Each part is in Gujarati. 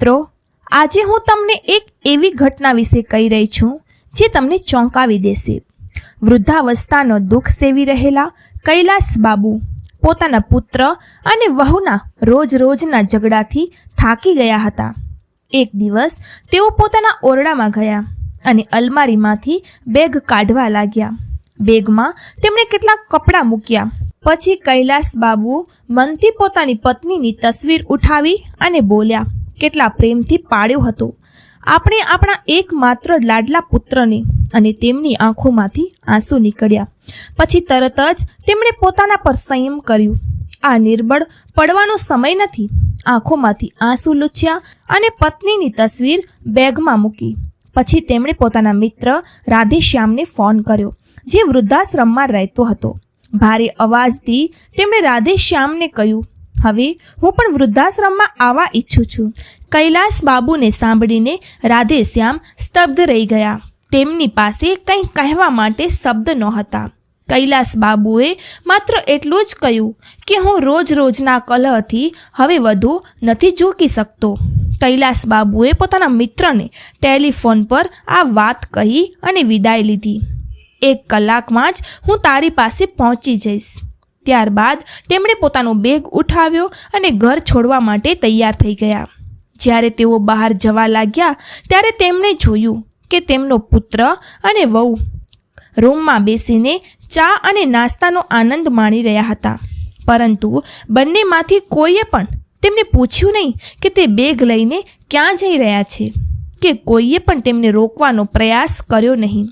મિત્રો, આજે હું તમને એક એવી ઘટના વિશે કહી રહી છું, જે તમને ચોંકાવી દેશે. વૃદ્ધાવસ્થાનો દુઃખ સેવી રહેલા કૈલાસ બાબુ પોતાના પુત્ર અને વહુના રોજ રોજના ઝઘડાથી થાકી ગયા હતા. એક દિવસ તેઓ પોતાના ઓરડામાં ગયા અને અલમારીમાંથી બેગ કાઢવા લાગ્યા. બેગમાં તેમણે કેટલાક કપડાં મૂક્યા. પછી કૈલાસ બાબુ મનથી પોતાની પત્નીની તસવીર ઉઠાવી અને બોલ્યા કેટલા પ્રેમથી પાળ્યો હતો. આપણે આપણા એકમાત્ર લાડલા પુત્રને અને તેમની આંખોમાંથી આંસુ નીકળ્યા. પછી તરત જ તેમણે પોતાના પર સંયમ કર્યું. આ નિર્બળ પડવાનો સમય નથી. આંખોમાંથી આંસુ લૂછ્યા અને પત્નીની તસવીર બેગમાં મૂકી. પછી તેમણે પોતાના મિત્ર રાધેશ્યામને ફોન કર્યો, જે વૃદ્ધાશ્રમમાં રહેતો હતો. ભારે અવાજથી તેમણે રાધેશ્યામને કહ્યું હવે હું પણ વૃદ્ધાશ્રમમાં આવવા ઈચ્છું છું. કૈલાસ બાબુને સાંભળીને રાધેશ્યામ સ્તબ્ધ રહી ગયા. તેમની પાસે કંઈ કહેવા માટે શબ્દ નહોતા. કૈલાસ બાબુએ માત્ર એટલું જ કહ્યું કે હું રોજ રોજના કલહથી હવે વધુ નથી ઝૂકી શકતો. કૈલાસ બાબુએ પોતાના મિત્રને ટેલિફોન પર આ વાત કહી અને વિદાય લીધી. એક કલાકમાં જ હું તારી પાસે પહોંચી જઈશ. ત્યારબાદ તેમણે પોતાનો બેગ ઉઠાવ્યો અને ઘર છોડવા માટે તૈયાર થઈ ગયા. જ્યારે તેઓ બહાર જવા લાગ્યા, ત્યારે તેમણે જોયું કે તેમનો પુત્ર અને વહુ રૂમમાં બેસીને ચા અને નાસ્તાનો આનંદ માણી રહ્યા હતા. પરંતુ બંનેમાંથી કોઈએ પણ તેમને પૂછ્યું નહીં કે તે બેગ લઈને ક્યાં જઈ રહ્યા છે. કે કોઈએ પણ તેમને રોકવાનો પ્રયાસ કર્યો નહીં.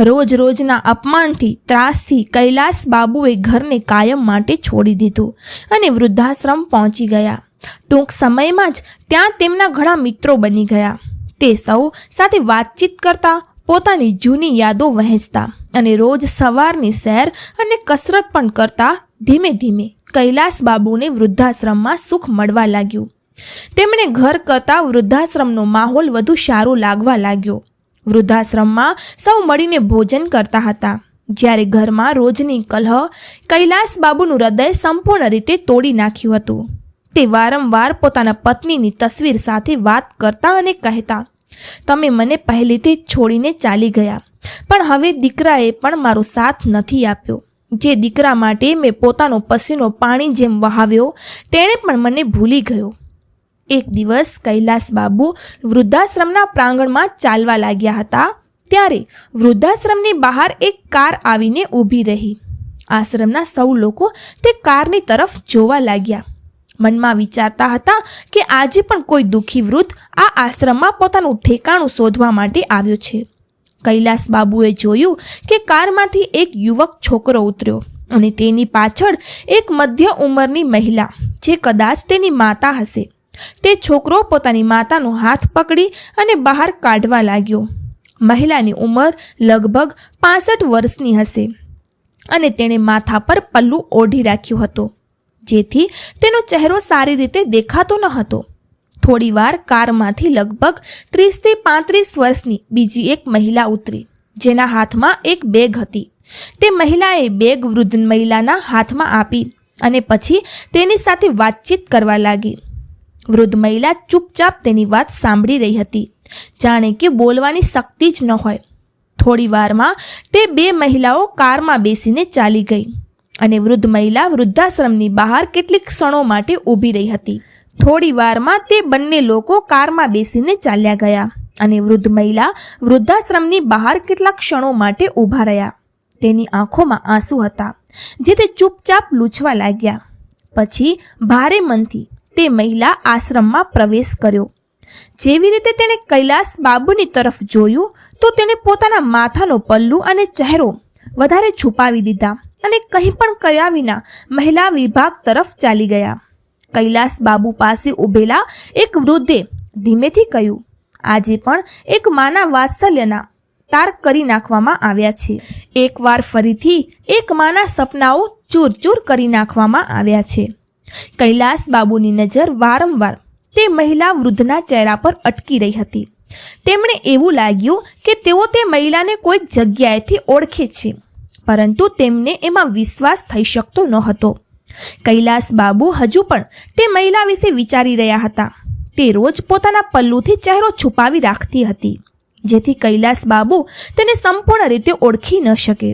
રોજ રોજના અપમાનથી, ત્રાસથી કૈલાસ બાબુએ ઘરને કાયમ માટે છોડી દીધું અને વૃદ્ધાશ્રમ પહોંચી ગયા. ટૂંક સમયમાં જ ત્યાં તેમના ઘણા મિત્રો બની ગયા. તે સૌ સાથે વાતચીત કરતા, પોતાની જૂની યાદો વહેંચતા અને રોજ સવારની સૈર અને કસરત પણ કરતા ધીમે ધીમે કૈલાસ બાબુને વૃદ્ધાશ્રમમાં સુખ મળવા લાગ્યું. તેમણે ઘર કરતાં વૃદ્ધાશ્રમનો માહોલ વધુ સારો લાગવા લાગ્યો. વૃદ્ધાશ્રમમાં સૌ મળીને ભોજન કરતા હતા. જ્યારે ઘરમાં રોજની કલહ કૈલાસ બાબુનું હૃદય સંપૂર્ણ રીતે તોડી નાખ્યું હતું. તે વારંવાર પોતાના પત્નીની તસવીર સાથે વાત કરતા અને કહેતા, તમે મને પહેલેથી છોડીને ચાલી ગયા, પણ હવે દીકરાએ પણ મારો સાથ નથી આપ્યો. જે દીકરા માટે મેં પોતાનો પસીનો પાણી જેમ વહાવ્યો, તેણે પણ મને ભૂલી ગયો. એક દિવસ કૈલાસ બાબુ વૃદ્ધાશ્રમના પ્રાંગણમાં ચાલવા લાગ્યા હતા. ત્યારે વૃદ્ધાશ્રમની બહાર એક કાર આવીને ઊભી રહી. આશ્રમના સૌ લોકો તે કારની તરફ જોવા લાગ્યા. મનમાં વિચારતા હતા કે આજે પણ કોઈ દુઃખી વૃદ્ધ આ આશ્રમમાં પોતાનું ઠેકાણું શોધવા માટે આવ્યો છે. કૈલાસ બાબુએ જોયું કે કારમાંથી એક યુવક છોકરો ઉતર્યો અને તેની પાછળ એક મધ્ય ઉંમરની મહિલા, જે કદાચ તેની માતા હશે. તે છોકરો પોતાની માતાનો હાથ પકડી અને બહાર કાઢવા લાગ્યો. મહિલાની ઉંમર લગભગ પાસઠ વર્ષની હશે અને તેણે માથા પર પલ્લું ઓઢી રાખ્યું હતું, જેથી તેનો ચહેરો સારી રીતે દેખાતો ન હતો. થોડીવાર કારમાંથી લગભગ ત્રીસથી પાંત્રીસ વર્ષની બીજી એક મહિલા ઉતરી, જેના હાથમાં એક બેગ હતી. તે મહિલાએ બેગ વૃદ્ધ મહિલાના હાથમાં આપી અને પછી તેની સાથે વાતચીત કરવા લાગી. વૃદ્ધ મહિલા ચૂપચાપ તેની વાત સાંભળી રહી હતી. જાણે કે બોલવાની શક્તિ જ ન હોય. થોડી વારમાં તે બે મહિલાઓ કારમાં બેસીને ચાલી ગઈ અને વૃદ્ધ મહિલા વૃદ્ધાશ્રમની બહાર કેટલીક ક્ષણો માટે ઊભી રહી હતી. થોડી વારમાં તે બંને લોકો કારમાં બેસીને ચાલ્યા ગયા અને વૃદ્ધ મહિલા વૃદ્ધાશ્રમની બહાર કેટલાક ક્ષણો માટે ઊભા રહ્યા. તેની આંખોમાં આંસુ હતા, જે તે ચૂપચાપ લૂછવા લાગ્યા. પછી ભારે મનથી તે મહિલા આશ્રમમાં પ્રવેશ કર્યો. જેવી રીતે તેણે કૈલાસ બાબુની તરફ જોયું, તો તેણે પોતાના માથાનો પલ્લુ અને ચહેરો વધારે છુપાવી દીધા અને કંઈ પણ કયા વિના મહિલા વિભાગ તરફ ચાલી ગયા. કૈલાસ બાબુ પાસે ઊભેલા એક વૃદ્ધે ધીમેથી કહ્યું, આજે પણ એક માના વાત્સલ્યના તાર કરી નાખવામાં આવ્યા છે. એકવાર ફરીથી એક માના સપનાઓ ચૂર ચૂર કરી નાખવામાં આવ્યા છે. કૈલાસ બાબુની નજર વારંવાર તે મહિલા વૃદ્ધના ચહેરા પર અટકી રહી હતી. તેમણે એવું લાગ્યું કે તેઓ તે મહિલાને કોઈક જગ્યાએથી ઓળખે છે, પરંતુ તેમને એમાં વિશ્વાસ થઈ શકતો ન હતો. કૈલાસ બાબુ હજુ પણ તે મહિલા વિશે વિચારી રહ્યા હતા. તે રોજ પોતાના પલ્લુથી ચહેરો છુપાવી રાખતી હતી, જેથી કૈલાસ બાબુ તેને સંપૂર્ણ રીતે ઓળખી ન શકે.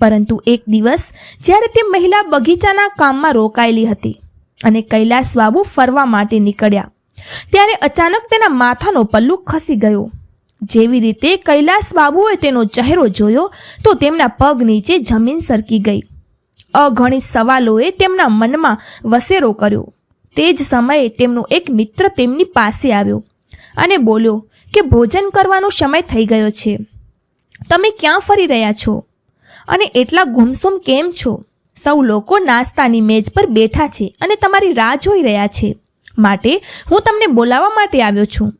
પરંતુ એક દિવસ જ્યારે તે મહિલા બગીચાના કામમાં રોકાયેલી હતી અને કૈલાસ બાબુ ફરવા માટે નીકળ્યા. ત્યારે અચાનક તેના માથાનો પલ્લુ ખસી ગયો. જેવી રીતે કૈલાસ બાબુએ તેનો ચહેરો જોયો, તો તેમના પગ નીચે જમીન સરકી ગઈ. અગણિત સવાલોએ તેમના મનમાં વસેરો કર્યો. તે જ સમયે તેમનો એક મિત્ર તેમની પાસે આવ્યો અને બોલ્યો કે ભોજન કરવાનો સમય થઈ ગયો છે. તમે ક્યાં ફરી રહ્યા છો? અને એટલા ગુમસુમ કેમ છો? સૌ લોકો નાસ્તાની મેજ પર બેઠા છે અને તમારી રાહ જોઈ રહ્યા છે. માટે હું તમને બોલાવવા માટે આવ્યો છું.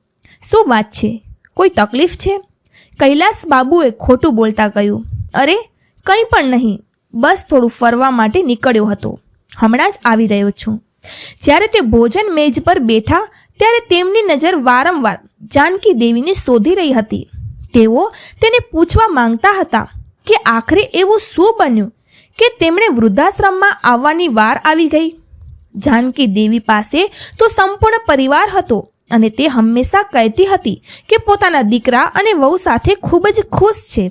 શું વાત છે? કોઈ તકલીફ છે? કૈલાસ બાબુએ ખોટું બોલતા કહ્યું. અરે, કંઈ પણ નહીં. બસ થોડું ફરવા માટે નીકળ્યો હતો. હમણાં જ આવી રહ્યો છું. જ્યારે તે ભોજન મેજ પર બેઠા, ત્યારે તેમની નજર વારંવાર જાનકી દેવીને શોધી રહી હતી. તેઓ તેને પૂછવા માંગતા હતા કે આખરે એવું શું બન્યું? કે તેમણે વૃદ્ધાશ્રમમાં આવવાની વાર આવી ગઈ. જાનકી દેવી પાસે તો સંપૂર્ણ પરિવાર હતો અને તે હંમેશા કહેતી હતી કે પોતાના દીકરા અને વહુ સાથે ખૂબ જ ખુશ છે.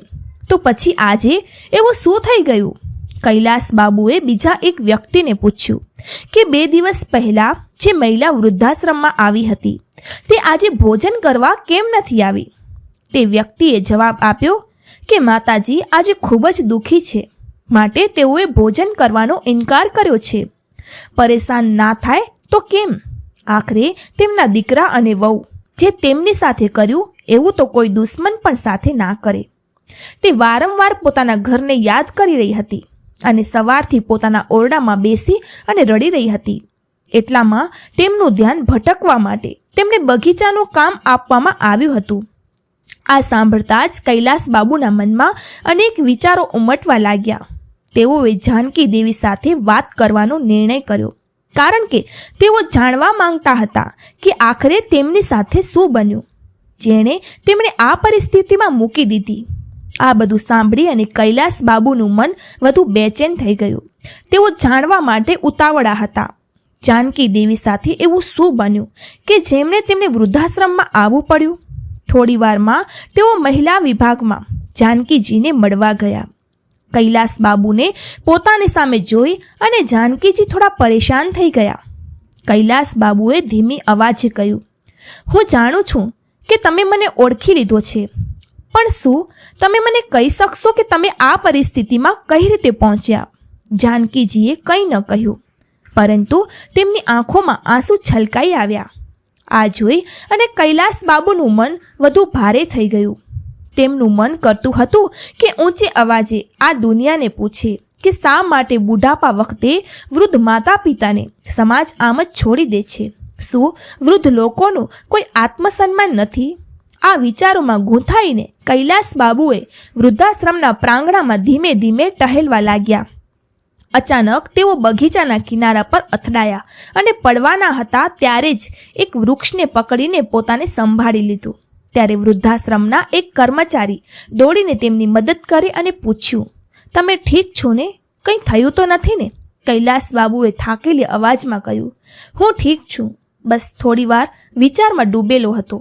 તો પછી આજે એવું શું થઈ ગયું? કૈલાસ બાબુએ બીજા એક વ્યક્તિને પૂછ્યું કે બે દિવસ પહેલા જે મહિલા વૃદ્ધાશ્રમમાં આવી હતી, તે આજે ભોજન કરવા કેમ નથી આવી? તે વ્યક્તિએ જવાબ આપ્યો કે માતાજી આજે ખૂબ જ દુઃખી છે. માટે તેઓએ ભોજન કરવાનો ઇનકાર કર્યો છે. પરેશાન ના થાય તો કેમ? આખરે તેમના દીકરા અને વહુ, જે તેમની સાથે કર્યું, એવું તો કોઈ દુશ્મન પણ સાથે ના કરે. તે વારંવાર પોતાના ઘરને યાદ કરી રહી હતી અને સવારથી પોતાના ઓરડામાં બેસી અને રડી રહી હતી. એટલામાં તેમનું ધ્યાન ભટકવા માટે તેમને બગીચાનું કામ આપવામાં આવ્યું હતું. આ સાંભળતા જ કૈલાસ બાબુના મનમાં અનેક વિચારો ઉમટવા લાગ્યા. તેઓએ જાનકી દેવી સાથે વાત કરવાનો નિર્ણય કર્યો. કારણ કે તેઓ જાણવા માંગતા હતા કે આખરે તેમની સાથે શું બન્યું. જેણે તેમણે આ પરિસ્થિતિમાં મૂકી દીધી. આ બધું સાંભળી અને કૈલાસ બાબુનું મન વધુ બેચેન થઈ ગયું. તેઓ જાણવા માટે ઉતાવળા હતા. જાનકી દેવી સાથે એવું શું બન્યું કે જેમણે તેમને વૃદ્ધાશ્રમમાં આવવું પડ્યું? થોડીવારમાં તેઓ મહિલા વિભાગમાં જાનકીજીને મળવા ગયા. કૈલાસ બાબુને પોતાની સામે જોઈ અને જાનકીજી થોડા પરેશાન થઈ ગયા. કૈલાસ બાબુએ ધીમી અવાજે કહ્યું, હું જાણું છું કે તમે મને ઓળખી લીધો છે, પણ શું તમે મને કહી શકશો કે તમે આ પરિસ્થિતિમાં કઈ રીતે પહોંચ્યા? જાનકીજીએ કંઈ ન કહ્યું, પરંતુ તેમની આંખોમાં આંસુ છલકાઈ આવ્યા. આ જોઈ અને કૈલાસ બાબુનું મન વધુ ભારે થઈ ગયું. તેમનું મન કરતું હતું કે ઊંચે અવાજે આ દુનિયાને પૂછે કે શા માટે બુઢાપા વખતે વૃદ્ધ માતા પિતાને સમાજ આમ જ છોડી દે છે? શું વૃદ્ધ લોકોનું કોઈ આત્મસન્માન નથી? આ વિચારોમાં ગૂંથાઈને કૈલાસ બાબુએ વૃદ્ધાશ્રમના પ્રાંગણામાં ધીમે ધીમે ટહેલવા લાગ્યા. અચાનક તેઓ બગીચાના કિનારા પર અથડાયા અને પડવાના હતા ત્યારે જ એક વૃક્ષને પકડીને પોતાને સંભાળી લીધું. ત્યારે વૃદ્ધાશ્રમના એક કર્મચારી દોડીને તેમની મદદ કરી અને પૂછ્યું, તમે ઠીક છો ને? કંઈ થયું તો નથી ને? કૈલાસ બાબુએ થાકેલી અવાજમાં કહ્યું, હું ઠીક છું. બસ થોડી વાર વિચારમાં ડૂબેલો હતો.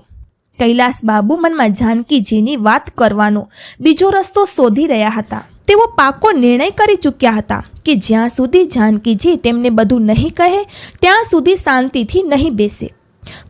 કૈલાસ બાબુ મનમાં જાનકીજીની વાત કરવાનો બીજો રસ્તો શોધી રહ્યા હતા. તેઓ પાકો નિર્ણય કરી ચૂક્યા હતા કે જ્યાં સુધી જાનકીજી તેમને બધું નહીં કહે, ત્યાં સુધી શાંતિથી નહીં બેસે.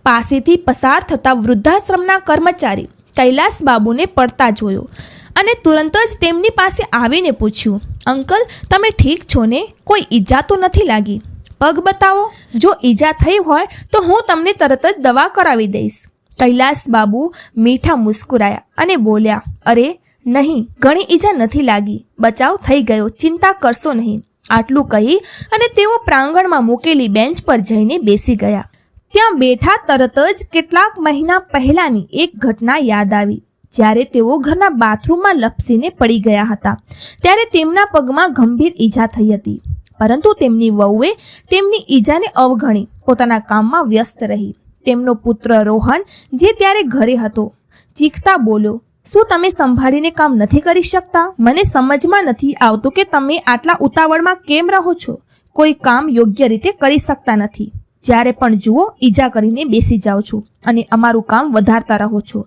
પાસેથી પસાર થતા વૃદ્ધાશ્રમના કર્મચારી કૈલાસબાબુને પડતા જોયો અને તુરંત જ તેમની પાસે આવીને પૂછ્યું, અંકલ, તમે ઠીક છો ને? કોઈ ઈજા તો નથી લાગી? પગ બતાવો. જો ઈજા થઈ હોય તો હું તમને તરત જ દવા કરાવી દઈશ. કૈલાસબાબુ મીઠા મુસ્કુરાયા અને બોલ્યા, અરે, નહીં, ઘણી ઈજા નથી લાગી. બચાવ થઈ ગયો. ચિંતા કરશો નહીં. આટલું કહી અને તેઓ પ્રાંગણમાં મૂકેલી બેન્ચ પર જઈને બેસી ગયા. ત્યાં બેઠા તરત જ કેટલાક મહિના પહેલાની એક ઘટના યાદ આવી. જ્યારે તેઓ ઘરના બાથરૂમમાં લપસીને પડી ગયા હતા. ત્યારે તેમના પગમાં ગંભીર ઈજા થઈ હતી. પરંતુ તેમની વહુએ તેમની ઈજાને અવગણી, પોતાના કામમાં વ્યસ્ત રહી. તેમનો પુત્ર રોહન, જે ત્યારે ઘરે હતો, ચીખતા બોલ્યો, શું તમે સંભાળીને કામ નથી કરી શકતા? મને સમજમાં નથી આવતું કે તમે આટલા ઉતાવળમાં કેમ રહો છો. કોઈ કામ યોગ્ય રીતે કરી શકતા નથી. જ્યારે પણ જુઓ, ઈજા કરીને બેસી જાઓ છો અને અમારું કામ વધારતા રહો છો.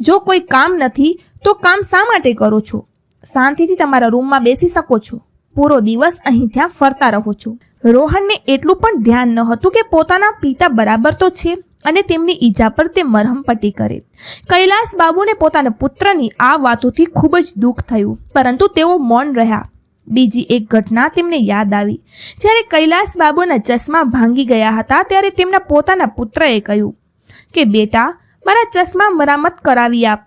જો કોઈ કામ નથી, તો કામ શા માટે કરો છો? શાંતિથી તમારા રૂમમાં બેસી શકો છો. પૂરો દિવસ અહીં ત્યાં ફરતા રહો છો. રોહનને એટલું પણ ધ્યાન ન હતું કે પોતાના પિતા બરાબર તો છે અને તેમની ઈજા પર તે મરહમ પટ્ટી કરે. કૈલાસ બાબુને પોતાના પુત્રની આ વાતોથી ખૂબ જ દુઃખ થયું, પરંતુ તેઓ મૌન રહ્યા. બીજી એક ઘટના તેમને યાદ આવી. જ્યારે કૈલાસ બાબુના ચશ્મા ભાંગી ગયા હતા ત્યારે તેમના પોતાના પુત્રએ કહ્યું કે, બેટા, મારા ચશ્મા મરામત કરાવી આપ.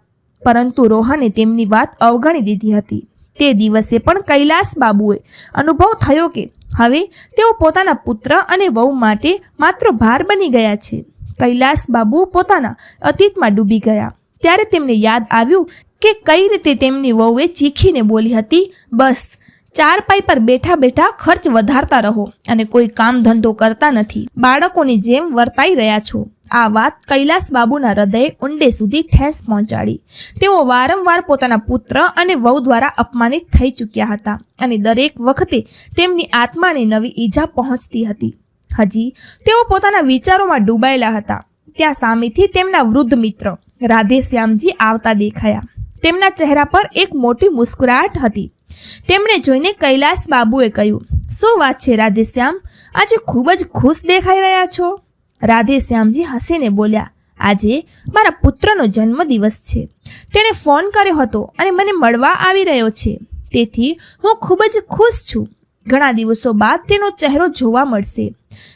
પરંતુ રોહને તેમની વાત અવગણી દીધી હતી. તે દિવસે પણ કૈલાસ બાબુએ અનુભવ થયો કે, હવે તેઓ પોતાના પુત્ર અને વહુ માટે માત્ર ભાર બની ગયા છે. કૈલાસ બાબુ પોતાના અતીતમાં ડૂબી ગયા. ત્યારે તેમને યાદ આવ્યું કે, કઈ રીતે તેમની વહુએ ચીખીને બોલી હતી, બસ ચાર પાઈ પર બેઠા બેઠા ખર્ચ વધારતા રહો અને કોઈ કામ ધંધો કરતા નથી. બાળકોની જેમ વર્તાઈ રહ્યા છો. આ વાત કૈલાસ બાબુના હૃદયે ઊંડે સુધી ઠેસ પહોંચાડી. તેઓ વારંવાર પોતાના પુત્ર અને વહુ દ્વારા અપમાનિત થઈ ચૂક્યા હતા અને દરેક વખતે તેમની આત્માને નવી ઈજા પહોંચતી હતી. હજી તેઓ પોતાના વિચારોમાં ડૂબાયેલા હતા. ત્યાં સામેથી તેમના વૃદ્ધ મિત્ર રાધેશ્યામજી આવતા દેખાયા. તેમના ચહેરા પર એક મોટી મુસ્કુરાહટ હતી. તેમણે જોઈને કૈલાસ બાબુએ કહ્યું, શું વાત છે રાધેશ્યામ? આજે ખૂબ જ ખુશ દેખાઈ રહ્યા છો. રાધેશ્યામજી હસીને બોલ્યા, આજે મારા પુત્રનો જન્મદિવસ છે. તેણે ફોન કર્યો હતો અને મને મળવા આવી રહ્યો છે. તેથી હું ખૂબ જ ખુશ છું. ઘણા દિવસો બાદ તેનો ચહેરો જોવા મળશે.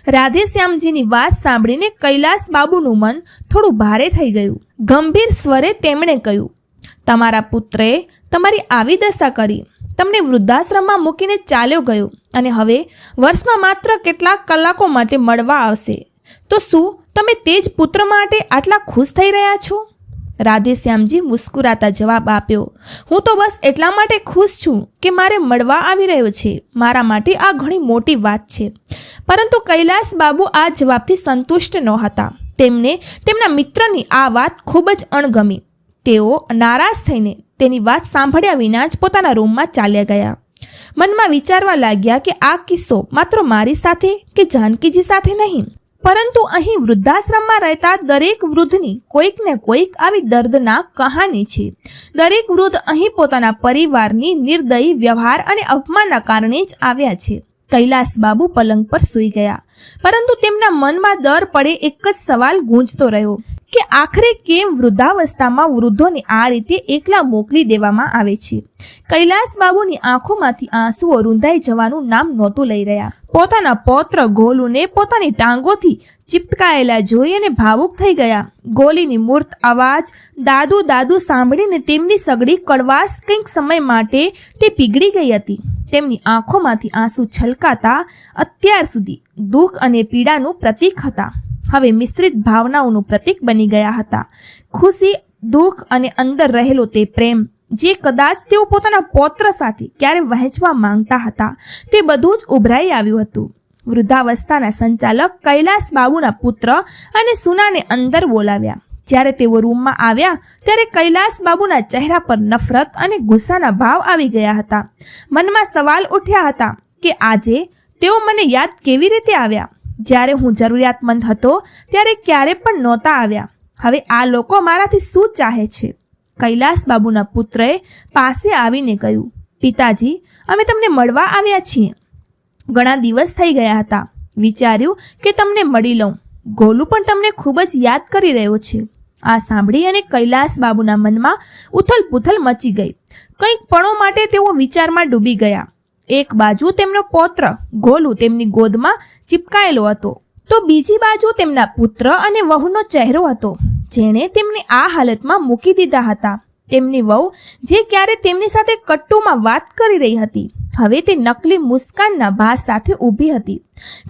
રાધેશ્યામજીની વાત સાંભળીને કૈલાસ બાબુનું મન થોડું ભારે થઈ ગયું. ગંભીર સ્વરે તેમણે કહ્યું તમારા પુત્રએ તમારી આવી દશા કરી. તમને વૃદ્ધાશ્રમમાં મૂકીને ચાલ્યો ગયો અને હવે વર્ષમાં માત્ર કેટલાક કલાકો માટે મળવા આવશે. તો શું તમે તે જ પુત્ર માટે આટલા ખુશ થઈ રહ્યા છો? રાધેશ્યામજી મુસ્કુરાતા જવાબ આપ્યો, હું તો બસ એટલા માટે ખુશ છું કે મારે મળવા આવી રહ્યો છે. મારા માટે આ ઘણી મોટી વાત છે. પરંતુ કૈલાસ બાબુ આ જવાબથી સંતુષ્ટ નહોતા. હતા તેમને તેમના મિત્રની આ વાત ખૂબ જ અણગમી. તેઓ નારાજ થઈને તેની વાત સાંભળ્યા વિના જ પોતાના રૂમમાં ચાલ્યા ગયા. મનમાં વિચારવા લાગ્યા કે આ કિસ્સો માત્ર મારી સાથે કે જાનકીજી સાથે નહીં, પરંતુ અહીં વૃદ્ધાશ્રમમાં રહેતા દરેક વૃદ્ધની કોઈક ને કોઈક આવી દર્દનાક કહાની છે. દરેક વૃદ્ધ અહીં પોતાના પરિવારની નિર્દયી વ્યવહાર અને અપમાનના કારણે જ આવ્યા છે. કૈલાસ બાબુ પલંગ પર સૂઈ ગયા. પરંતુ તેમના મનમાં દર પડે એક જ સવાલ ગૂંજતો રહ્યો કે આખરે કેમ વૃદ્ધાવસ્થામાં વૃદ્ધોને આ રીતે એકલા મોકલી દેવામાં આવે છે? કૈલાસ બાબુની આંખોમાંથી આંસુઓ રૂંધાઈ જવાનું નામ નહોતું લઈ રહ્યા. પોતાના પૌત્ર ગોલુને પોતાની ટાંગોથી ચીપકાયેલા જોઈ અને ભાવુક થઈ ગયા. ગોલીની મૂર્ત અવાજ, દાદુ દાદુ સાંભળીને તેમની સગડી કડવાશ કંઈક સમય માટે તે પીગળી ગઈ હતી. તેમની આંખોમાંથી આંસુ છલકાતા અત્યાર સુધી દુઃખ અને પીડાનું પ્રતીક હતા. હવે મિશ્રિત ભાવનાઓનું પ્રતીક બની ગયા હતા. ખુશી, દુઃખ અને અંદર રહેલો તે પ્રેમ, જે કદાચ તેઓ પોતાના પૌત્ર સાથે ક્યારે વહેંચવા માંગતા હતા, તે બધું જ ઉભરાઈ આવ્યું હતું. વૃદ્ધાવસ્થાના સંચાલક કૈલાસ બાબુના પુત્ર અને સુનાને અંદર બોલાવ્યા. જ્યારે તેઓ રૂમમાં આવ્યા, ત્યારે કૈલાસ બાબુના ચહેરા પર નફરત અને ગુસ્સાના ભાવ આવી ગયા હતા. મનમાં સવાલ ઉઠ્યા હતા કે આજે તેઓ મને યાદ કેવી રીતે આવ્યા? જ્યારે હું જરૂરિયાતમંદ હતો, ત્યારે ક્યારે પણ નહોતા આવ્યા. હવે આ લોકો મારાથી શું ચાહે છે? કૈલાસ બાબુના પુત્રએ પાસે આવીને કહ્યું, પિતાજી, અમે તમને મળવા આવ્યા છીએ. ઘણા દિવસ થઈ ગયા હતા. વિચાર્યું કે તમને મળી લઉં. ગોલું પણ તમને ખૂબ જ યાદ કરી રહ્યો છે. આ સાંભળી અને કૈલાસ બાબુના મનમાં ઉથલ પુથલ મચી ગઈ. કંઈક પણો માટે તેઓ વિચારમાં ડૂબી ગયા. એક બાજુ તેમનો પૌત્ર, ગોલુ તેમની ગોદમાં ચિપકાયેલો હતો. તો બીજી બાજુ તેમના પુત્ર અને વહુનો ચહેરો હતો, જેણે તેમને આ હાલતમાં મૂકી દીધા હતા. તેમની વહુ, જે ક્યારે તેમની સાથે કટ્ટુમાં વાત કરી રહી હતી, હવે તે નકલી મુસ્કાનના ભાસ સાથે ઊભી હતી.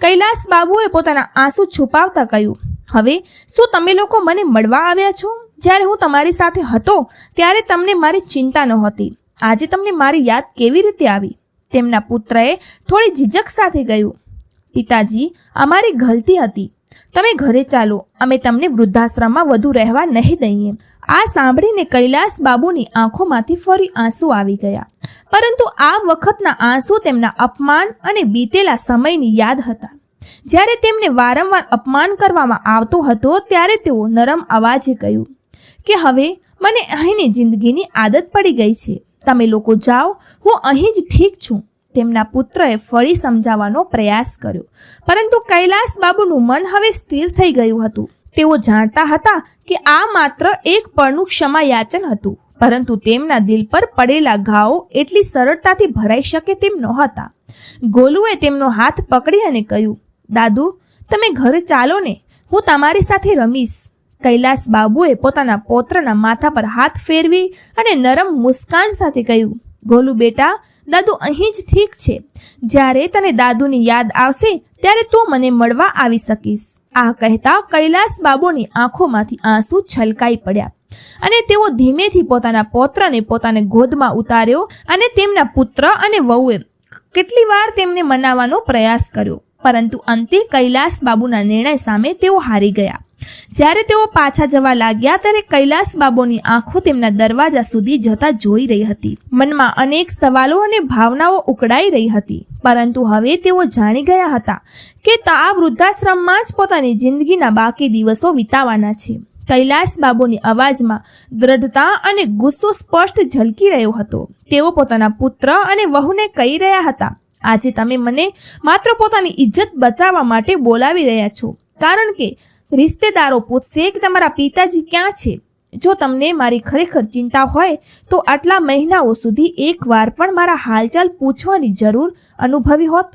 કૈલાસ બાબુએ પોતાના આંસુ છુપાવતા કહ્યું, હવે શું તમે લોકો મને મળવા આવ્યા છો? જ્યારે હું તમારી સાથે હતો, ત્યારે તમને મારી ચિંતા નહોતી. આજે તમને મારી યાદ કેવી રીતે આવી? તેમના પુત્રએ થોડી ઝીઝક સાથે કહ્યું, પિતાજી, અમારી ગલતી હતી. તમે ઘરે ચાલો, અમે તમને વૃદ્ધાશ્રમમાં વધુ રહેવા નહીં દઈએ. આ સાંભળીને કૈલાસ બાબુની આંખોમાંથી ફરી આંસુ આવી ગયા. પરંતુ આ વખતના આંસુ તેમના અપમાન અને બીતેલા સમયની યાદ હતા. જ્યારે તેમને વારંવાર અપમાન કરવામાં આવતો હતો, ત્યારે તેઓ નરમ અવાજે કહ્યું, કે હવે મને અહીંની જિંદગીની આદત પડી ગઈ છે. તમે લોકો જાઓ, હું અહીં જ ઠીક છું. તેમના પુત્રએ ફરી સમજાવવાનો પ્રયાસ કર્યો. પરંતુ કૈલાસ બાબુનું મન હવે સ્થિર થઈ ગયું હતું. તેઓ જાણતા હતા કે આ માત્ર એક પળનું ક્ષમા યાચન હતું, પરંતુ તેમના દિલ પર પડેલા ઘાવો એટલી સરળતાથી ભરાઈ શકે તેમ નહોતા. ગોલુએ તેમનો હાથ પકડી અને કહ્યું, દાદુ, તમે ઘરે ચાલો ને, હું તમારી સાથે રમીશ. કૈલાસ બાબુએ પોતાના પોત્રના માથા પર હાથ ફેરવી અને નરમ મુસ્કાન સાથે કહ્યું, ગોલુ બેટા, દાદુ અહીં જ ઠીક છે. જ્યારે તને દાદુની યાદ આવશે, ત્યારે તું મને મળવા આવી શકીશ. આ કહેતા કૈલાસ બાબુની આંખોમાંથી આંસુ છલકાઈ પડ્યા અને તેઓ ધીમેથી પોતાના પૌત્રને પોતાને ગોદમાં ઉતાર્યો અને તેમના પુત્ર અને વહુએ કેટલી વાર તેમને મનાવવાનો પ્રયાસ કર્યો. પરંતુ અંતે કૈલાસ બાબુના નિર્ણય સામે તેઓ હારી ગયા. જ્યારે તેઓ પાછા જવા લાગ્યા ત્યારે કૈલાસ બાબુની આંખો તેમના દરવાજા સુધી જતા જોઈ રહી હતી. મનમાં અનેક સવાલો અને ભાવનાઓ ઉકળાઈ રહી હતી. પરંતુ હવે તેઓ જાણી ગયા હતા કે આ વૃદ્ધાશ્રમમાં જ પોતાની જિંદગીના બાકી દિવસો વિતાવાના છે. કૈલાસ બાબુની અવાજમાં દ્રઢતા અને ગુસ્સો સ્પષ્ટ ઝલકી રહ્યો હતો. તેઓ પોતાના પુત્ર અને વહુને કહી રહ્યા હતા, આજે તમે મને માત્ર પોતાની ઇજ્જત બતાવવા માટે બોલાવી રહ્યા છો, કારણ કે રિશ્તેદારો પૂછશે કે તમારા પિતાજી ક્યાં છે? જો તમને મારી ખરેખર ચિંતા હોય, તો આટલા મહિનાઓ સુધી એકવાર પણ મારા હાલચાલ પૂછવાની જરૂર અનુભવી હોત.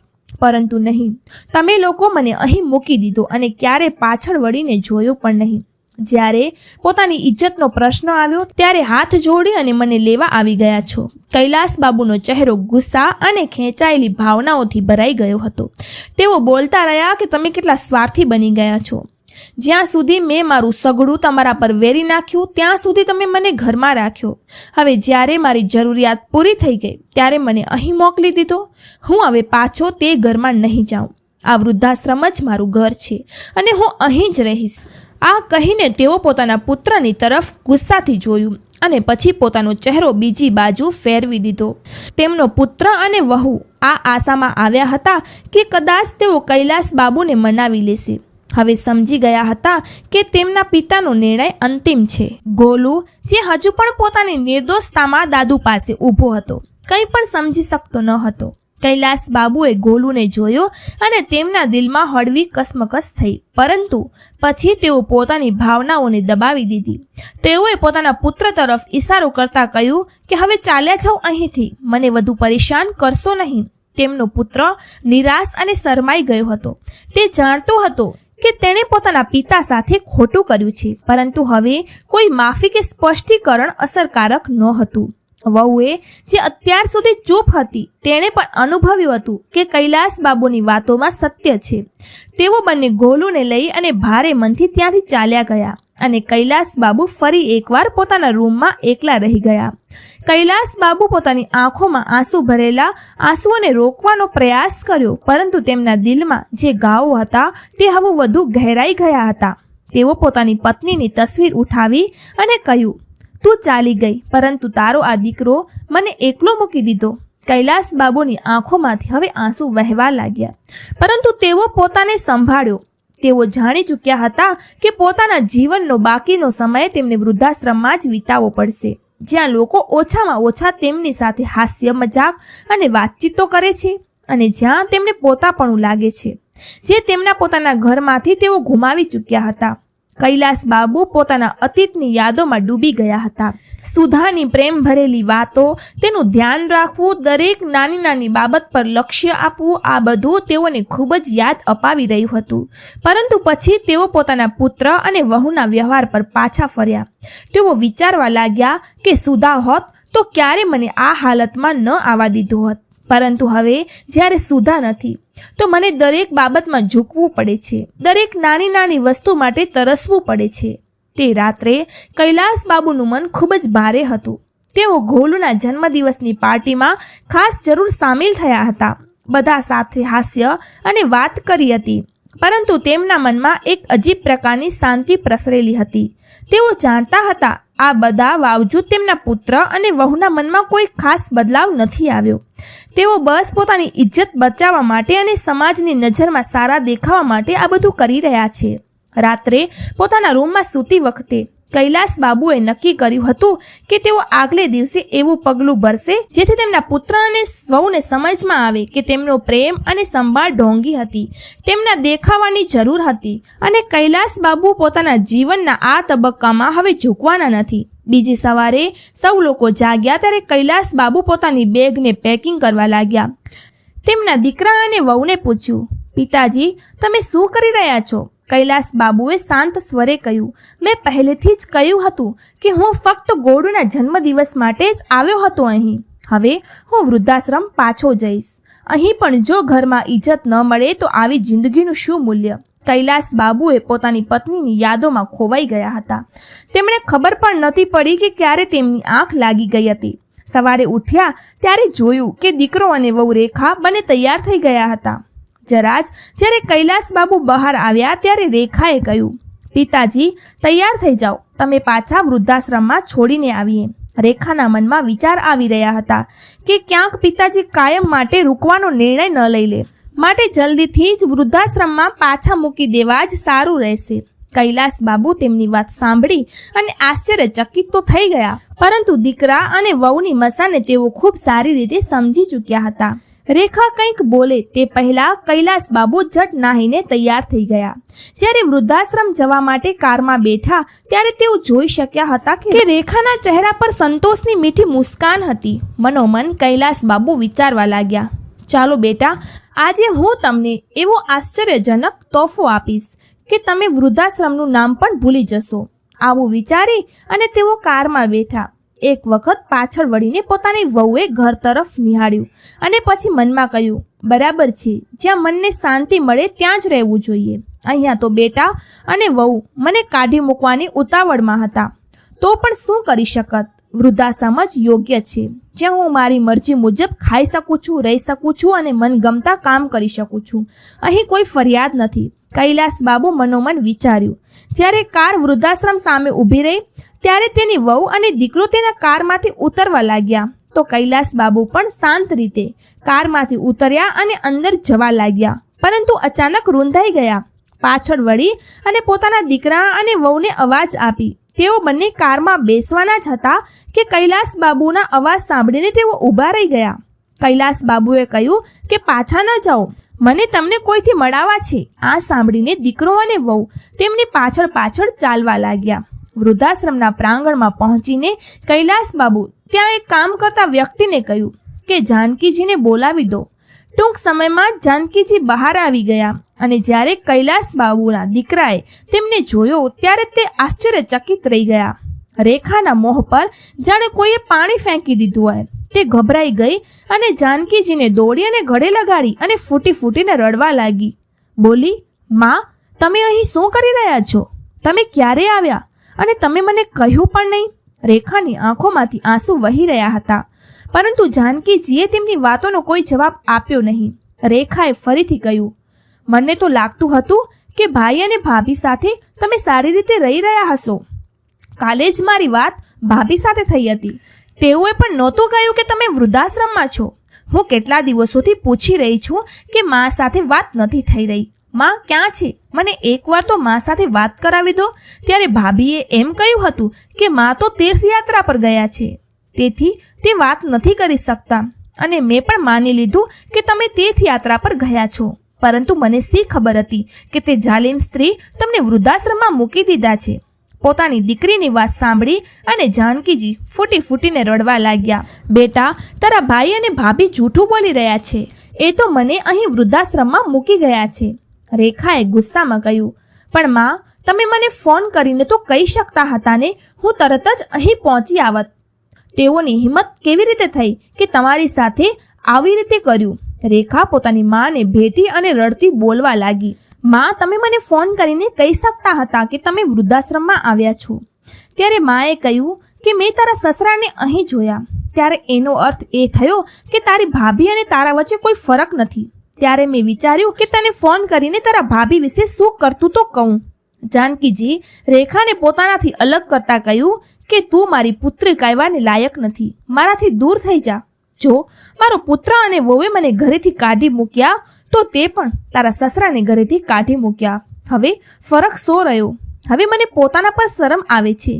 પરંતુ નહીં. તમે લોકો મને અહીં મૂકી દીધો અને ક્યારે પાછળ વળીને જોયો પણ નહીં. જ્યારે પોતાની ઇજ્જતનો પ્રશ્ન આવ્યો, ત્યારે હાથ જોડી અને મને લેવા આવી ગયા છો. કૈલાસ બાબુનો ચહેરો ગુસ્સા અને ખેંચાયેલી ભાવનાઓથી ભરાઈ ગયો હતો. તેઓ બોલતા રહ્યા કે તમે કેટલા સ્વાર્થી બની ગયા છો. જ્યાં સુધી મેં મારું સઘળું તમારા પર વેરી નાખ્યું, ત્યાં સુધી તમે મને ઘરમાં રાખ્યો. હવે જ્યારે મારી જરૂરિયાત પૂરી થઈ ગઈ, ત્યારે મને અહીં મોકલી દીધો. હું હવે પાછો તે ઘરમાં નહીં જાઉં. આ વૃદ્ધાશ્રમ જ મારું ઘર છે અને હું અહીં જ રહીશ. આ કહીને તેઓ પોતાના પુત્રની તરફ ગુસ્સાથી જોયું અને પછી પોતાનો ચહેરો બીજી બાજુ ફેરવી દીધો. તેમનો પુત્ર અને વહુ આ આશામાં આવ્યા હતા કે કદાચ તેઓ કૈલાસ બાબુને મનાવી લેશે. હવે સમજી ગયા હતા કે તેમના પિતાનો નિર્ણય અંતિમ છે. ગોલુ, જે હજુ પણ પોતાની નિર્દોષતામાં દાદુ પાસે ઊભો હતો, કંઈ પણ સમજી શકતો ન હતો. કૈલાસ બાબુએ ગોલુને જોયો અને તેમના દિલમાં હળવી કસમકસ થઈ. પરંતુ પછી તેઓ પોતાની ભાવનાઓને દબાવી દીધી. તેઓએ પોતાના પુત્ર તરફ ઈશારો કરતા કહ્યું કે, હવે ચાલ્યા જાઓ અહીંથી. મને વધુ પરેશાન કરશો નહીં. તેમનો પુત્ર નિરાશ અને શરમાઈ ગયો હતો. તે જાણતો હતો કે તેણે પોતાના પિતા સાથે ખોટું કર્યું છે. પરંતુ હવે કોઈ માફી કે સ્પષ્ટીકરણ અસરકારક નહોતું. વહુએ જે અત્યાર સુધી ચૂપ હતી, તેણે પણ અનુભવ્યું હતું કે કૈલાસ બાબુની વાતોમાં સત્ય છે. તેઓ બંને ગોલુને લઈ અને ભારે મનથી ત્યાંથી ચાલ્યા ગયા. અને કૈલાસ બાબુ ફરી એકવાર પોતાના રૂમમાં એકલા રહી ગયા. કૈલાસ બાબુ પોતાની આંખોમાં આંસુ ભરેલા આંસુઓને રોકવાનો પ્રયાસ કર્યો, પરંતુ તેમના દિલમાં જે ઘાવો હતા તે હવે વધુ ગહેરાઈ ગયા હતા. તેઓ પોતાની પત્નીની તસવીર ઉઠાવી અને કહ્યું, તું ચાલી ગઈ, પરંતુ તારો આ દીકરો મને એકલો મૂકી દીધો. કૈલાસ બાબુની આંખોમાંથી હવે આંસુ વહેવા લાગ્યા. પરંતુ તેઓ પોતાને સંભાળ્યો. તેઓ જાણી ચૂક્યા હતા કે પોતાના જીવનનો બાકીનો સમય તેમને વૃદ્ધાશ્રમમાં જ વિતાવવો પડશે. જ્યાં લોકો ઓછામાં ઓછા તેમની સાથે હાસ્ય મજાક અને વાતચીતો કરે છે અને જ્યાં તેમને પોતાપણું લાગે છે. જે તેમના પોતાના ઘરમાંથી તેઓ ગુમાવી ચૂક્યા હતા. કૈલાસ બાબુ પોતાના અતીતની યાદોમાં ડૂબી ગયા હતા. સુધાની પ્રેમ ભરેલી વાતો, તેનું ધ્યાન રાખવું, દરેક નાની નાની બાબત પર લક્ષ્ય આપવું, આ બધું તેઓને ખૂબ જ યાદ અપાવી રહ્યું હતું. પરંતુ પછી તેઓ પોતાના પુત્ર અને વહુના વ્યવહાર પર પાછા ફર્યા. તેઓ વિચારવા લાગ્યા કે સુધા હોત તો ક્યારે મને આ હાલતમાં ન આવવા દીધું હોત. પરંતુ હવે જ્યારે સુધા નથી, તો મને દરેક બાબતમાં ઝૂકવું પડે છે. દરેક નાની નાની વસ્તુ માટે તરસવું પડે છે. તે રાત્રે કૈલાસ બાબુનું મન ખૂબ જ ભારે હતું. તેઓ ગોલુના જન્મદિવસની પાર્ટીમાં ખાસ જરૂર સામેલ થયા હતા. બધા સાથે હાસ્ય અને વાત કરી હતી. પરંતુ તેમના મનમાં એક અજીબ પ્રકારની શાંતિ પ્રસરેલી હતી. તેઓ જાણતા હતા, આ બધા બાવજૂદ તેમના પુત્ર અને વહુના મનમાં કોઈ ખાસ બદલાવ નથી આવ્યો. તેઓ બસ પોતાની ઇજ્જત બચાવવા માટે અને સમાજની નજરમાં સારા દેખાવા માટે આ બધું કરી રહ્યા છે. રાત્રે પોતાના રૂમમાં સૂતી વખતે કૈલાસ બાબુએ નક્કી કર્યું હતું કે તેઓ આગલે દિવસે એવું પગલું ભરશે, જેથી તેમના પુત્ર અને સૌને સમજમાં આવે કે તેમનો પ્રેમ અને સંભાળ ઢોંગી હતી. તેમના દેખાવાની જરૂર હતી અને કૈલાસ બાબુ પોતાના જીવનના આ તબક્કામાં હવે ઝૂકવાના નથી. બીજી સવારે સૌ લોકો જાગ્યા ત્યારે કૈલાસ બાબુ પોતાની બેગને પેકિંગ કરવા લાગ્યા. તેમના દીકરા અને વહુને પૂછ્યું, પિતાજી, તમે શું કરી રહ્યા છો? કૈલાસ બાબુએ શાંત સ્વરે કહ્યું, મેં પહેલેથી જ કહ્યું હતું કે હું ફક્ત ગોળુના જન્મદિવસ માટે જ આવ્યો હતો અહીં. હવે હું વૃદ્ધાશ્રમ પાછો જઈશ. અહીં પણ જો ઘરમાં ઇજ્જત ન મળે તો આવી જિંદગીનું શું મૂલ્ય? કૈલાસ બાબુએ પોતાની પત્નીની યાદોમાં ખોવાઈ ગયા હતા. તેમણે ખબર પણ નથી પડી કે ક્યારે તેમની આંખ લાગી ગઈ હતી. સવારે ઉઠ્યા ત્યારે જોયું કે દીકરો અને વહુ રેખા બંને તૈયાર થઈ ગયા હતા. જરા જ જ્યારે કૈલાસબાબુ બહાર આવ્યા ત્યારે રેખાએ કહ્યું, પિતાજી, તૈયાર થઈ જાઓ. તમે પાછા વૃદ્ધાશ્રમમાં છોડીને આવીએ. રેખાના મનમાં વિચાર આવી રહ્યા હતા કે ક્યાંક પિતાજી કાયમ માટે રૂકવાનો નિર્ણય ન લઈ લે. માટે જલ્દીથી જ વૃદ્ધાશ્રમમાં પાછા મૂકી દેવા જ સારું રહેશે. કૈલાસ બાબુ તેમની વાત સાંભળી અને આશ્ચર્યચકિત તો થઈ ગયા. પરંતુ દીકરા અને વહુની મસાને તેઓ ખૂબ સારી રીતે સમજી ચૂક્યા હતા. રેખા કંઈક બોલે તે પહેલા કૈલાસ બાબુ ઝટ નાહીને તૈયાર થઈ ગયા. જ્યારે વૃદ્ધાશ્રમ જવા માટે કારમાં બેઠા ત્યારે તેઓ જોઈ શક્યા હતા કે રેખાના ચહેરા પર સંતોષની મીઠી મુસ્કાન હતી. મનોમન કૈલાસ બાબુ વિચારવા લાગ્યા, ચાલો બેટા, આજે હું તમને એવો આશ્ચર્યજનક તોહફો આપીશ કે તમે વૃદ્ધાશ્રમનું નામ પણ ભૂલી જશો. આવું વિચારી અને તેઓ કારમાં બેઠા. એક વખત પાછળ વળીને પોતાની વહુએ ઘર તરફ નિહાળ્યું અને પછી મનમાં કહ્યું, બરાબર છે, જ્યાં મનને શાંતિ મળે ત્યાં જ રહેવું જોઈએ. અહીંયા તો બેટા અને વહુ મને કાઢી મૂકવાની ઉતાવળમાં હતા. તો પણ શું કરી શકત? વૃદ્ધાશ્રમ જ યોગ્ય છે. જ્યાં હું મારી મરજી મુજબ ખાઈ શકું છું, રહી શકું છું અને મનગમતા કામ કરી શકું છું. અહીં કોઈ ફરિયાદ નથી. કૈલાસ બાબુ મનોમન વિચાર્યું. જ્યારે કાર વૃદ્ધાશ્રમ સામે ઊભી રહી ત્યારે તેની વહુ અને દીકરો તેના કારમાંથી ઉતરવા લાગ્યા. તો કૈલાસ બાબુ પણ શાંત રીતે કારમાંથી ઉતર્યા અને અંદર જવા લાગ્યા. પરંતુ અચાનક રૂંધાઈ ગયા. પાછળ વળી અને પોતાના દીકરા અને વહુને અવાજ આપી. તેઓ બંને કારમાં બેસવાના જ હતા કે કૈલાસ બાબુના અવાજ સાંભળીને તેઓ ઊભા રહી ગયા. કૈલાસ બાબુએ કહ્યું કે, પાછા ન જાઓ. મને તમને કોઈથી મળાવા છે? આ સાંભળીને દીકરો અને વહુ તેમની પાછળ પાછળ ચાલવા લાગ્યા. વૃદ્ધાશ્રમના પ્રાંગણમાં પહોંચીને કૈલાસ બાબુ ત્યાં એક કામ કરતા વ્યક્તિને કહ્યું કે, જાનકીજીને બોલાવી દો. ટૂંક સમયમાં જાનકીજી બહાર આવી ગયા અને જ્યારે કૈલાસ બાબુના દીકરાએ તેમને જોયો ત્યારે તે આશ્ચર્યચકિત રહી ગયા. રેખાના મોહ પર જાણે કોઈએ પાણી ફેંકી દીધું હોય. તે ગભરાઈ ગઈ અને જાનકીજીને દોડી અને ઘડે લગાડી અને ફૂટી ફૂટીને રડવા લાગી. બોલી, માં, તમે અહીં શું કરી રહ્યા છો? તમે ક્યારે આવ્યા? અને તમે મને કહ્યું પણ નહીં? રેખાની આંખોમાંથી આંસુ વહી રહ્યા હતા. પરંતુ જાનકીજીએ તેમની વાતોનો કોઈ જવાબ આપ્યો નહીં. રેખાએ ફરીથી કહ્યું, મને તો લાગતું હતું કે ભાઈ અને ભાભી સાથે તમે સારી રીતે રહી રહ્યા હશો. કાલે જ મારી વાત ભાભી સાથે થઈ હતી. તેઓએ પણ નહોતું કહ્યું કે તમે વૃદ્ધાશ્રમમાં છો. હું કેટલા દિવસોથી પૂછી રહી છું કે મા સાથે વાત નથી થઈ રહી. માં, ક્યાં છે? મને એકવાર તો મા સાથે વાત કરાવી દો. ત્યારે ભાભીએ એમ કહ્યું હતું કે મા તો તીર્થયાત્રા પર ગયા છે. તેથી તે વાત નથી કરી શકતા. અને મેં પણ માની લીધું કે તમે તીર્થયાત્રા પર ગયા છો. પરંતુ મને શી ખબર હતી કે તે જાલિમ સ્ત્રી તમને વૃદ્ધાશ્રમમાં મૂકી દીધા છે. પોતાની દીકરીની વાત સાંભળી અને જાનકીજી ફૂટી ફૂટીને રડવા લાગ્યા. બેટા, તારા ભાઈ અને ભાભી જૂઠું બોલી રહ્યા છે. એ તો મને અહીં વૃદ્ધાશ્રમમાં મૂકી ગયા છે. રેખાએ ગુસ્સામાં કહ્યું, પણ માં, તમે મને ફોન કરીને તો કહી શકતા હતા ને, હું તરત જ અહીં પહોંચી આવત. તેઓની હિંમત કેવી રીતે થઈ કે તમારી સાથે આવી રીતે કર્યું? રેખા પોતાની માને ભેટી અને રડતી બોલવા લાગી, માં, તમે મને ફોન કરીને કહી શકતા હતા કે તમે વૃદ્ધાશ્રમમાં આવ્યા છો. ત્યારે માએ કહ્યું કે મેં તારા સસરાને અહીં જોયા. ત્યારે એનો અર્થ એ થયો કે તારી ભાભી અને તારા વચ્ચે કોઈ ફરક નથી. ત્યારે મેં વિચાર્યું કે તને ફોન કરીને તારા ભાભી વિશે શું કરતું તો કહું. જાનકીજી રેખાને પોતાનાથી અલગ કરતા કહ્યું કે તું મારી પુત્રી કહેવાને લાયક નથી. મારાથી દૂર થઈ જા. જો મારો પુત્ર અને વોવે મને ઘરેથી કાઢી મૂક્યા તો તે પણ તારા સસરાને ઘરેથી કાઢી મૂક્યા. હવે ફરક શો રહ્યો? હવે મને પોતાના પર શરમ આવે છે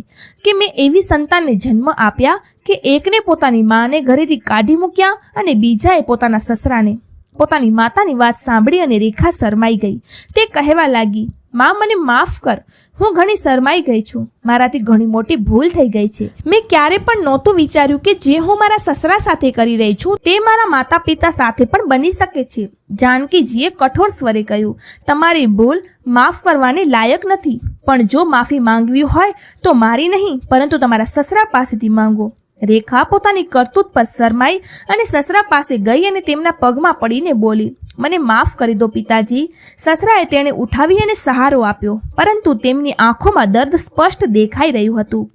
કે મેં એવી સંતાનને જન્મ આપ્યા કે એકને પોતાની માને ઘરેથી કાઢી મૂક્યા અને બીજાએ પોતાના સસરાને પોતાની માતાની વાત સાંભળી અને રેખા શરમાઈ ગઈ. તે કહેવા લાગી, માં, મને માફ કર. હું ઘણી શરમાઈ ગઈ છું. મારાથી ઘણી મોટી ભૂલ થઈ ગઈ છે. મેં ક્યારે પણ નહોતું વિચાર્યું કે જે હું મારા સસરા સાથે કરી રહી છું, તે મારા માતા પિતા સાથે પણ બની શકે છે. જાનકીજીએ કઠોર સ્વરે કહ્યું, તમારી ભૂલ માફ કરવાને લાયક નથી. પણ જો માફી માંગવી હોય તો મારી નહીં, પરંતુ તમારા સસરા પાસેથી માંગો. રેખા પોતાની કરતૂત પર શરમાઈ અને સસરા પાસે ગઈ અને તેમના પગમાં પડીને બોલી, મને માફ કરી દો પિતાજી. સસરાએ તેણે ઉઠાવી અને સહારો આપ્યો, પરંતુ તેમની આંખોમાં દર્દ સ્પષ્ટ દેખાઈ રહ્યું હતું.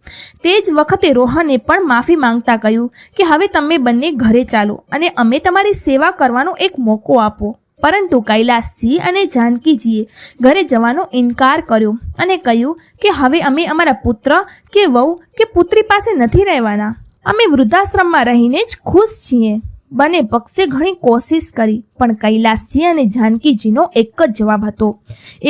તે જ વખતે રોહને પણ માફી માંગતા કહ્યું કે હવે તમે બંને ઘરે ચાલો અને અમે તમારી સેવા કરવાનો એક મોકો આપો. પરંતુ કૈલાસજી અને જાનકીજીએ ઘરે જવાનો ઇનકાર કર્યો અને કહ્યું કે હવે અમે અમારા પુત્ર કે વહુ કે પુત્રી પાસે નથી રહેવાના. અમે વૃદ્ધાશ્રમમાં રહીને જ ખુશ છીએ. બંને પક્ષે ઘણી કોશિશ કરી, પણ કૈલાસજી અને જાનકીજીનો એક જ જવાબ હતો.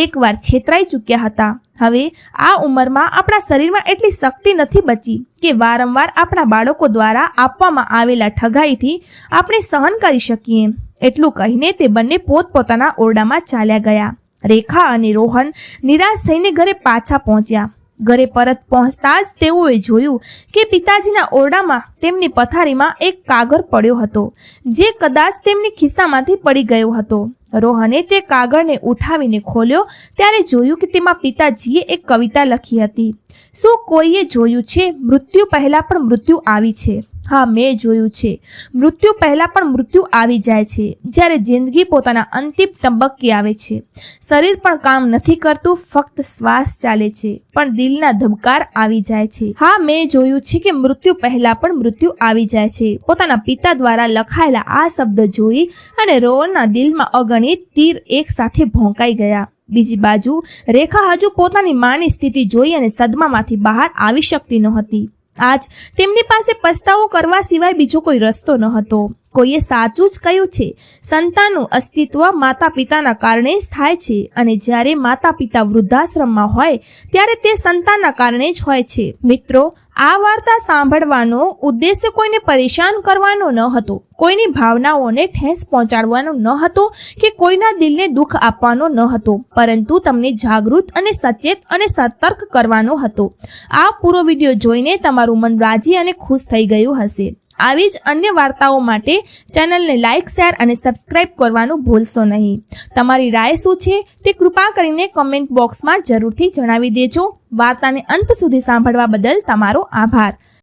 એકવાર છેતરાઈ ચૂક્યા હતા. હવે આ ઉંમરમાં આપણા શરીરમાં એટલી શક્તિ નથી બચી કે વારંવાર આપણા બાળકો દ્વારા આપવામાં આવેલા ઠગાઈથી આપણે સહન કરી શકીએ. એટલું કહીને તે બંને પોતપોતાના ઓરડામાં ચાલ્યા ગયા. રેખા અને રોહન નિરાશ થઈને ઘરે પાછા પહોંચ્યા. ઘરે પરત પહોંચતા જ તેઓએ જોયું કે પિતાજીના ઓરડામાં તેમની પથારીમાં એક કાગળ પડ્યો હતો, જે કદાચ તેમની ખિસ્સામાંથી પડી ગયો હતો. રોહને તે કાગળને ઉઠાવીને ખોલ્યો, ત્યારે જોયું કે તેમાં પિતાજીએ એક કવિતા લખી હતી. શું કોઈએ જોયું છે? મૃત્યુ પહેલાં પણ મૃત્યુ આવી છે. હા, મેં જોયું છે. મૃત્યુ પહેલાં પણ મૃત્યુ આવી જાય છે, જ્યારે જિંદગી પોતાના અંતિમ તબક્કે આવે છે. શરીર પણ કામ નથી કરતું, ફક્ત શ્વાસ ચાલે છે, પણ દિલના ધબકાર આવી જાય છે. હા, મેં જોયું છે કે મૃત્યુ પહેલાં પણ મૃત્યુ આવી જાય છે. પોતાના પિતા દ્વારા લખાયેલા આ શબ્દ જોઈ અને રોહનના દિલમાં અગણિત તીર એક સાથે ભોંકાઈ ગયા. બીજી બાજુ, રેખા હજુ પોતાની માની સ્થિતિ જોઈ અને સદમામાંથી બહાર આવી શકતી નહોતી આજ તેમની પાસે પસ્તાવો કરવા સિવાય બીજો કોઈ રસ્તો ન હતો કોઈએ સાચું જ કહ્યું છે. સંતાનનું અસ્તિત્વ માતા પિતાના કારણે જ થાય છે અને જ્યારે માતા પિતા વૃદ્ધાશ્રમમાં હોય, ત્યારે તે સંતાનના કારણે જ હોય છે. મિત્રો, આ વાર્તા સાંભળવાનો ઉદ્દેશ્ય કોઈને પરેશાન કરવાનો ન હતો, કોઈની ભાવનાઓને ઠેસ પહોંચાડવાનો ન હતો કે કોઈના દિલને દુઃખ આપવાનો ન હતો, પરંતુ તમને જાગૃત અને સચેત અને સતર્ક કરવાનો હતો. આ પૂરો વીડિયો જોઈને તમારું મન રાજી અને ખુશ થઈ ગયું હશે. આવી જ અન્ય વાર્તાઓ માટે ચેનલને લાઇક શેર અને સબસ્ક્રાઇબ કરવાનું ભૂલશો નહીં. તમારી રાય શું છે તે કૃપા કરીને કમેન્ટ બોક્સમાં જરૂરથી જણાવી દેજો. વાર્તાને અંત સુધી સાંભળવા બદલ તમારો આભાર.